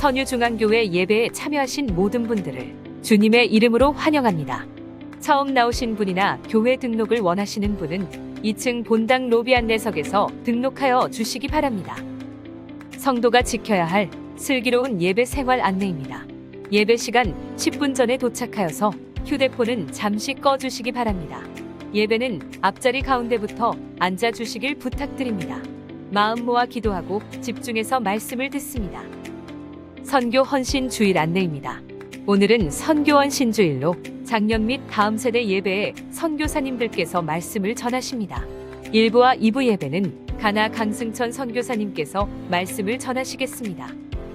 선유중앙교회 예배에 참여하신 모든 분들을 주님의 이름으로 환영합니다. 처음 나오신 분이나 교회 등록을 원하시는 분은 2층 본당 로비 안내석에서 등록하여 주시기 바랍니다. 성도가 지켜야 할 슬기로운 예배 생활 안내입니다. 예배 시간 10분 전에 도착하여서 휴대폰은 잠시 꺼주시기 바랍니다. 예배는 앞자리 가운데부터 앉아주시길 부탁드립니다. 마음 모아 기도하고 집중해서 말씀을 듣습니다. 선교 헌신 주일 안내입니다. 오늘은 선교 헌신 주일로 작년 및 다음 세대 예배에 선교사님들께서 말씀을 전하십니다. 1부와 2부 예배는 가나 강승천 선교사님께서 말씀을 전하시겠습니다.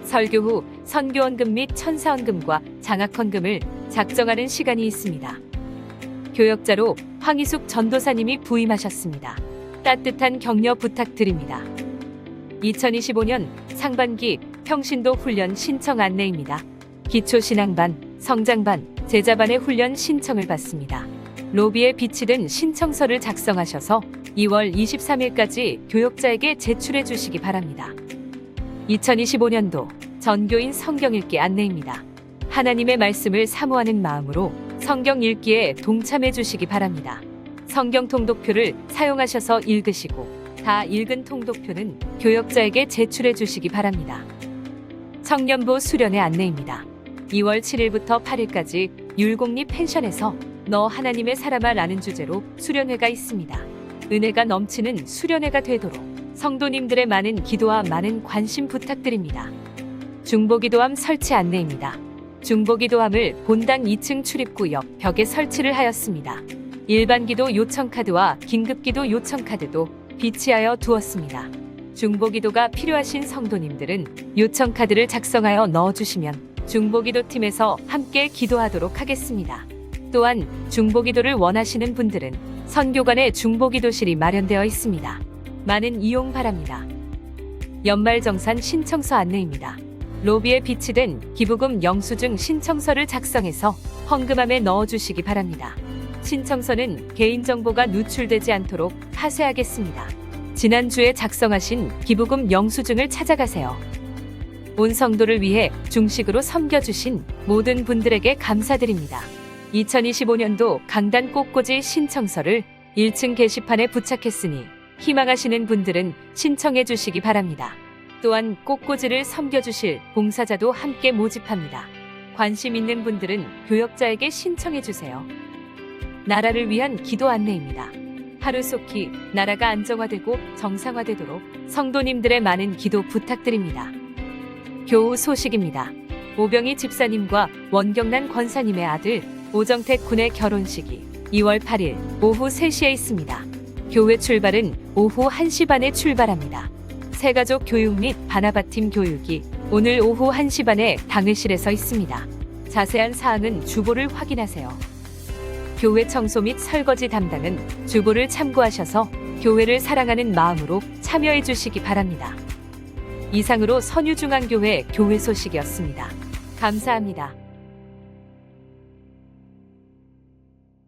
설교 후 선교원금 및 천사원금과 장학헌금을 작정하는 시간이 있습니다. 교역자로 황희숙 전도사님이 부임하셨습니다. 따뜻한 격려 부탁드립니다. 2025년 상반기 평신도 훈련 신청 안내입니다. 기초신앙반, 성장반, 제자반의 훈련 신청을 받습니다. 로비에 비치된 신청서를 작성하셔서 2월 23일까지 교역자에게 제출해 주시기 바랍니다. 2025년도 전교인 성경 읽기 안내입니다. 하나님의 말씀을 사모하는 마음으로 성경 읽기에 동참해 주시기 바랍니다. 성경 통독표를 사용하셔서 읽으시고 다 읽은 통독표는 교역자에게 제출해 주시기 바랍니다. 청년부 수련회 안내입니다. 2월 7일부터 8일까지 율곡리 펜션에서 너 하나님의 사람아 라는 주제로 수련회가 있습니다. 은혜가 넘치는 수련회가 되도록 성도님들의 많은 기도와 많은 관심 부탁드립니다. 중보기도함 설치 안내입니다. 중보기도함을 본당 2층 출입구 옆 벽에 설치를 하였습니다. 일반 기도 요청 카드와 긴급 기도 요청 카드도 비치하여 두었습니다. 중보기도가 필요하신 성도님들은 요청카드를 작성하여 넣어주시면 중보기도 팀에서 함께 기도하도록 하겠습니다. 또한 중보기도를 원하시는 분들은 선교관의 중보기도실이 마련되어 있습니다. 많은 이용 바랍니다. 연말정산 신청서 안내입니다. 로비에 비치된 기부금 영수증 신청서를 작성해서 헌금함에 넣어주시기 바랍니다. 신청서는 개인정보가 누출되지 않도록 하세하겠습니다. 지난주에 작성하신 기부금 영수증을 찾아가세요. 온 성도를 위해 중식으로 섬겨주신 모든 분들에게 감사드립니다. 2025년도 강단 꽃꽂이 신청서를 1층 게시판에 부착했으니 희망하시는 분들은 신청해 주시기 바랍니다. 또한 꽃꽂이를 섬겨주실 봉사자도 함께 모집합니다. 관심 있는 분들은 교역자에게 신청해 주세요. 나라를 위한 기도 안내입니다. 하루속히 나라가 안정화되고 정상화되도록 성도님들의 많은 기도 부탁드립니다. 교우 소식입니다. 오병희 집사님과 원경란 권사님의 아들 오정택 군의 결혼식이 2월 8일 오후 3시에 있습니다. 교회 출발은 오후 1시 반에 출발합니다. 새가족 교육 및 바나바팀 교육이 오늘 오후 1시 반에 당일실에서 있습니다. 자세한 사항은 주보를 확인하세요. 교회 청소 및 설거지 담당은 주보를 참고하셔서 교회를 사랑하는 마음으로 참여해 주시기 바랍니다. 이상으로 선유중앙교회 교회 소식이었습니다. 감사합니다.